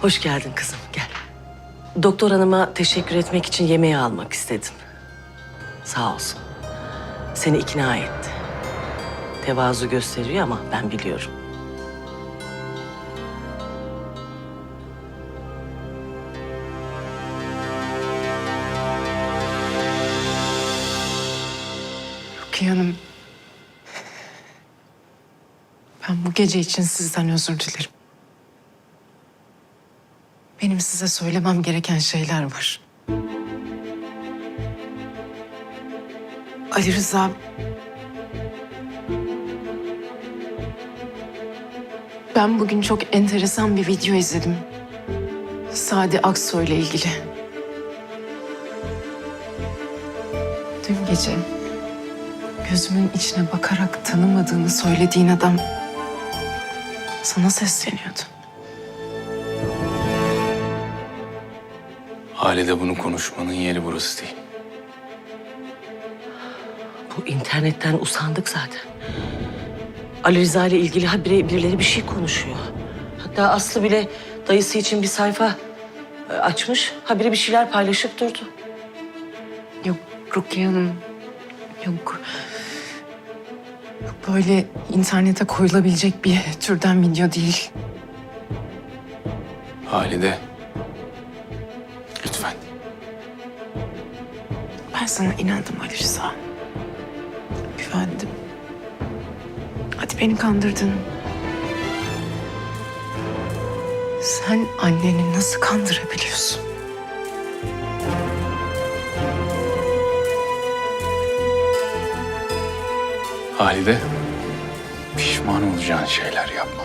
Hoş geldin kızım, gel. Doktor hanıma teşekkür etmek için yemeği almak istedim. Sağ olsun. Seni ikna etti. Tevazu gösteriyor ama ben biliyorum. Rukiye Hanım. Ben bu gece için sizden özür dilerim. Benim size söylemem gereken şeyler var. Ali Rıza... Ben bugün çok enteresan bir video izledim. Sadi Aksoy ile ilgili. Dün gece gözümün içine bakarak tanımadığını söylediğin adam sana sesleniyordu. Halide bunu konuşmanın yeri burası değil. Bu internetten usandık zaten. Ali Rıza ile ilgili habire birileri bir şey konuşuyor. Hatta Aslı bile dayısı için bir sayfa e, açmış. Habire bir şeyler paylaşıp durdu. Yok Rukiye Hanım. Yok. Yok böyle internete koyulabilecek bir türden video değil. Halide. Sana inandım Ali Rıza. Güvendim. Hadi beni kandırdın. Sen anneni nasıl kandırabiliyorsun? Halide. Pişman olacağın şeyler yapma.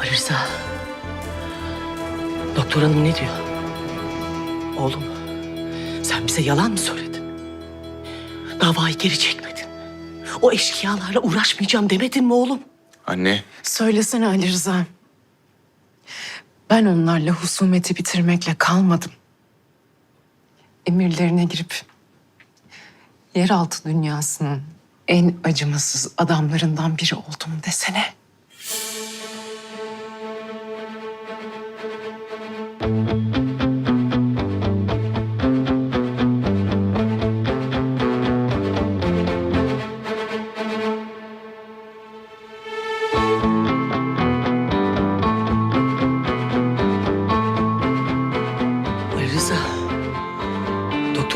Ali Rıza. Doktor hanım ne diyor? Oğlum sen bize yalan mı söyledin? Davayı geri çekmedin. O eşkıyalarla uğraşmayacağım demedin mi oğlum? Anne. Söylesene Ali Rıza. Ben onlarla husumeti bitirmekle kalmadım. Emirlerine girip yeraltı dünyasının en acımasız adamlarından biri oldum desene.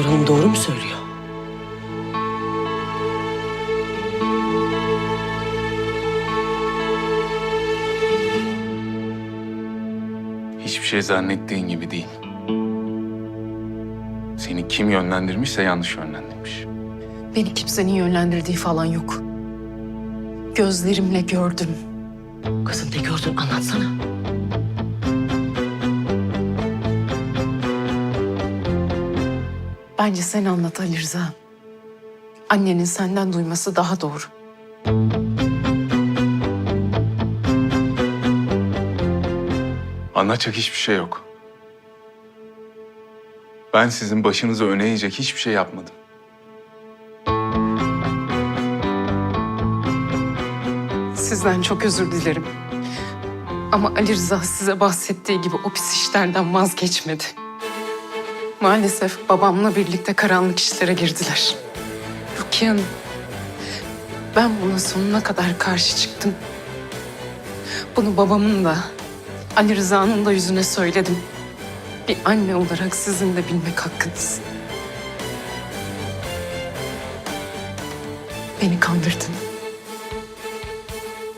Doktor hanım doğru mu söylüyor? Hiçbir şey zannettiğin gibi değil. Seni kim yönlendirmişse yanlış yönlendirmiş. Beni kimsenin yönlendirdiği falan yok. Gözlerimle gördüm. Kızım ne gördün anlatsana. Bence sen anlat Ali Rıza. Annenin senden duyması daha doğru. Anlatacak hiçbir şey yok. Ben sizin başınızı öne eğecek hiçbir şey yapmadım. Sizden çok özür dilerim. Ama Ali Rıza size bahsettiği gibi o pis işlerden vazgeçmedi. Maalesef babamla birlikte karanlık işlere girdiler. Rukiye Hanım, ben buna sonuna kadar karşı çıktım. Bunu babamın da, Ali Rıza'nın da yüzüne söyledim. Bir anne olarak sizin de bilmek hakkınız. Beni kandırdın.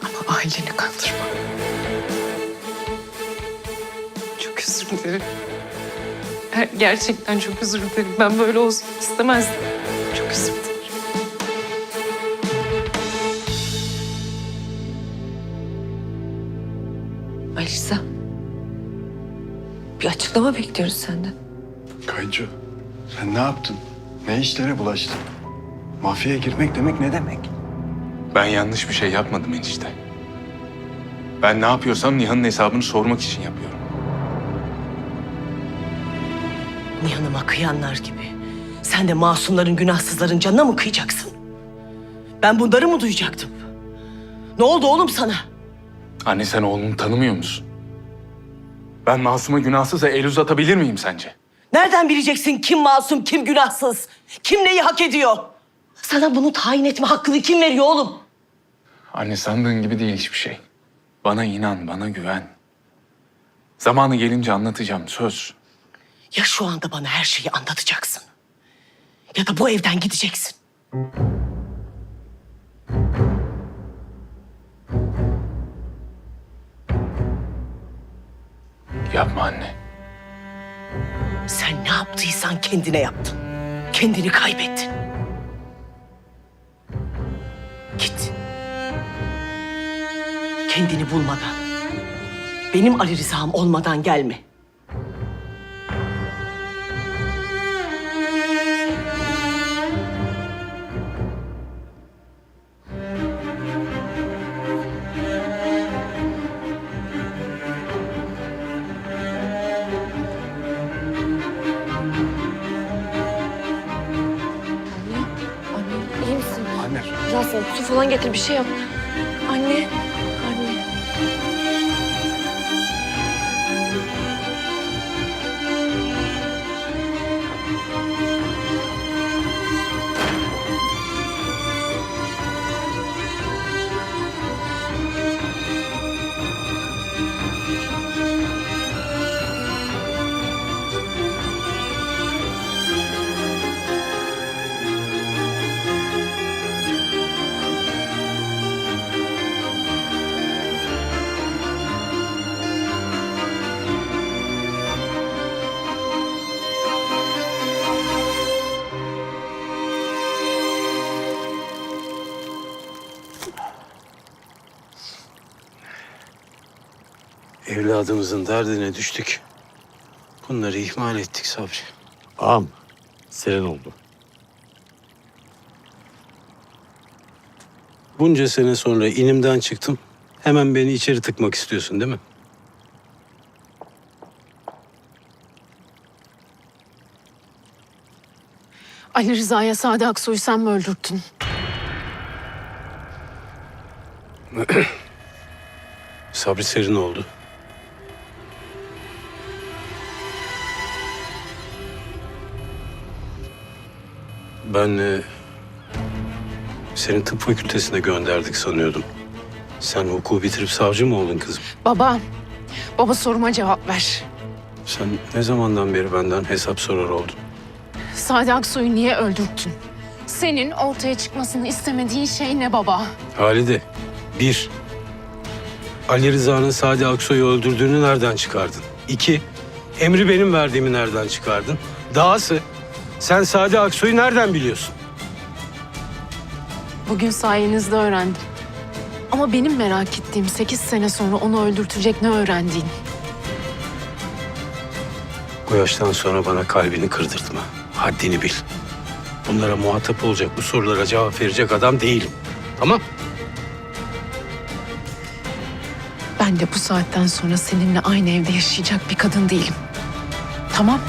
Ama aileni kandırma. Çok özür dilerim. Ger- Gerçekten çok özür dilerim. Ben böyle olsun istemezdim. Çok özür dilerim. Ali Rıza. Bir açıklama bekliyoruz senden. Kayınço, sen ne yaptın? Ne işlere bulaştın? Mafyaya girmek demek ne demek? Ben yanlış bir şey yapmadım enişte. Ben ne yapıyorsam Nihan'ın hesabını sormak için yapıyorum. Nihan'ıma kıyanlar gibi. Sen de masumların, günahsızların canına mı kıyacaksın? Ben bunları mı duyacaktım? Ne oldu oğlum sana? Anne sen oğlunu tanımıyor musun? Ben masuma günahsıza el uzatabilir miyim sence? Nereden bileceksin kim masum, kim günahsız? Kim neyi hak ediyor? Sana bunu tayin etme hakkını kim veriyor oğlum? Anne sandığın gibi değil hiçbir şey. Bana inan, bana güven. Zamanı gelince anlatacağım, söz. Ya şu anda bana her şeyi anlatacaksın. Ya da bu evden gideceksin. Yapma anne. Sen ne yaptıysan kendine yaptın. Kendini kaybettin. Git. Kendini bulmadan, benim Ali Rıza'm olmadan gelme. Biraz su falan getir bir şey yap. Anne. Evladımızın derdine düştük. Bunları ihmal ettik Sabri. Ağam, senin oldu. Bunca sene sonra inimden çıktım. Hemen beni içeri tıkmak istiyorsun değil mi? Ali Rıza'ya Sade Aksoy'u sen mi öldürttün? Sabri serin oldu. Ben e, seni tıp fakültesine gönderdik sanıyordum. Sen hukuku bitirip savcı mı oldun kızım? Baba, baba soruma cevap ver. Sen ne zamandan beri benden hesap sorar oldun? Sade Aksoy'u niye öldürttün? Senin ortaya çıkmasını istemediğin şey ne baba? Halide, bir, Ali Rıza'nın Sadi Aksoy'u öldürdüğünü nereden çıkardın? İki, emri benim verdiğimi nereden çıkardın? Dahası, sen Sadi Aksoy'u nereden biliyorsun? Bugün sayenizde öğrendim. Ama benim merak ettiğim sekiz sene sonra onu öldürtecek ne öğrendiğin. Bu yaştan sonra bana kalbini kırdırtma. Haddini bil. Bunlara muhatap olacak, bu sorulara cevap verecek adam değilim. Tamam? Ben de bu saatten sonra seninle aynı evde yaşayacak bir kadın değilim. Tamam?